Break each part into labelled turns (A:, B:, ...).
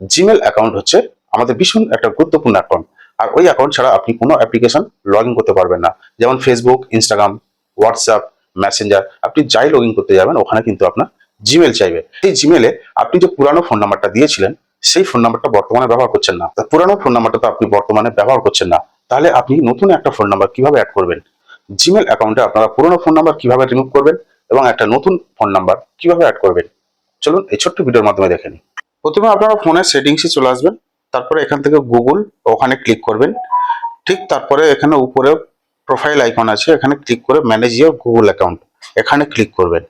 A: Gmail account হচ্ছে আমাদের ভীষণ একটা গুরুত্বপূর্ণ অ্যাকাউন্ট আর ওই অ্যাকাউন্ট ছাড়া আপনি কোনো অ্যাপ্লিকেশন লগ করতে পারবেন না। যেমন ফেসবুক ইনস্টাগ্রাম হোয়াটসঅ্যাপ মেসেঞ্জার আপনি যাই লগ করতে যাবেন, ওখানে কিন্তু আপনার জিমেল চাইবে। এই জিমেলে আপনি যে পুরানো ফোন নাম্বারটা দিয়েছিলেন, সেই ফোন নাম্বারটা বর্তমানে ব্যবহার করছেন না। পুরানো ফোন নাম্বারটা তো আপনি বর্তমানে ব্যবহার করছেন না। তাহলে আপনি নতুন একটা ফোন নাম্বার কীভাবে অ্যাড করবেন? জিমেল অ্যাকাউন্টে আপনারা পুরোনো ফোন নাম্বার কীভাবে রিমুভ করবেন এবং একটা নতুন ফোন নাম্বার কীভাবে অ্যাড করবেন? চলুন এই ছোট্ট ভিডিওর মাধ্যমে দেখে নিই। প্রথমে আপনারা ফোনের সেটিংসে চলে আসবেন, তারপরে এখান থেকে গুগল ওখানে ক্লিক করবেন। ঠিক তারপরে এখানে উপরে প্রোফাইল আইকন আছে, এখানে ক্লিক করে ম্যানেজ ইয়োর গুগল অ্যাকাউন্ট এখানে ক্লিক করবেন।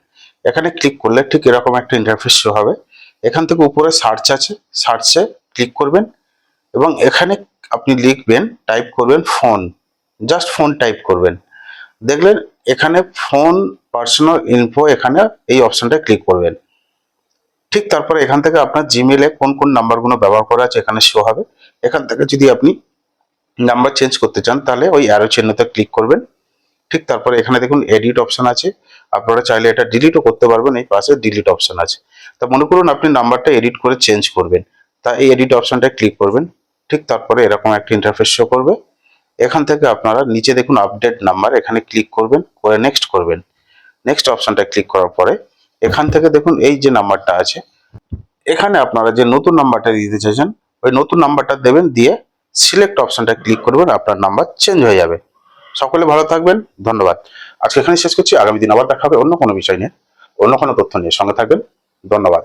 A: এখানে ক্লিক করলে ঠিক এরকম একটা ইন্টারফেস শো হবে। এখান থেকে উপরে সার্চ আছে সার্চে ক্লিক করবেন এবং এখানে আপনি লিখবেন টাইপ করবেন ফোন জাস্ট ফোন টাইপ করবেন। দেখলেন এখানে ফোন পার্সোনাল ইনফো এখানে এই অপশনটা ক্লিক করবেন। ঠিক তারপরে এখান থেকে আপনার জিমেলে কোন কোন নাম্বারগুলো ব্যবহার করা আছে এখানে শো হবে। এখান থেকে যদি আপনি নাম্বার চেঞ্জ করতে চান, তাহলে ওই অ্যারো চিহ্নতে ক্লিক করবেন। ঠিক তারপরে এখানে দেখুন এডিট অপশন আছে। আপনারা চাইলে এটা ডিলিটও করতে পারবেন, এই পাশে ডিলিট অপশন আছে। তা মনে করুন আপনি নাম্বারটা এডিট করে চেঞ্জ করবেন। তা এই এডিট অপশনটা ক্লিক করবেন। ঠিক তারপরে এরকম একটা ইন্টারফেস শো করবে। এখান থেকে আপনারা নিচে দেখুন আপডেট নাম্বার এখানে ক্লিক করবেন, করে নেক্সট করবেন। নেক্সট অপশনটা ক্লিক করার পরে এখান থেকে দেখুন এই যে নাম্বারটা আছে, এখানে আপনারা যে নতুন নাম্বারটা দিতে চাইছেন, ওই নতুন নাম্বারটা দেবেন, দিয়ে সিলেক্ট অপশনটা ক্লিক করবেন, আপনার নাম্বার চেঞ্জ হয়ে যাবে। সকলে ভালো থাকবেন, ধন্যবাদ। আজকে এখানে শেষ করছি, আগামী দিন আবার দেখাবে অন্য কোনো বিষয় নিয়ে, অন্য কোনো তথ্য নিয়ে। সঙ্গে থাকবেন, ধন্যবাদ।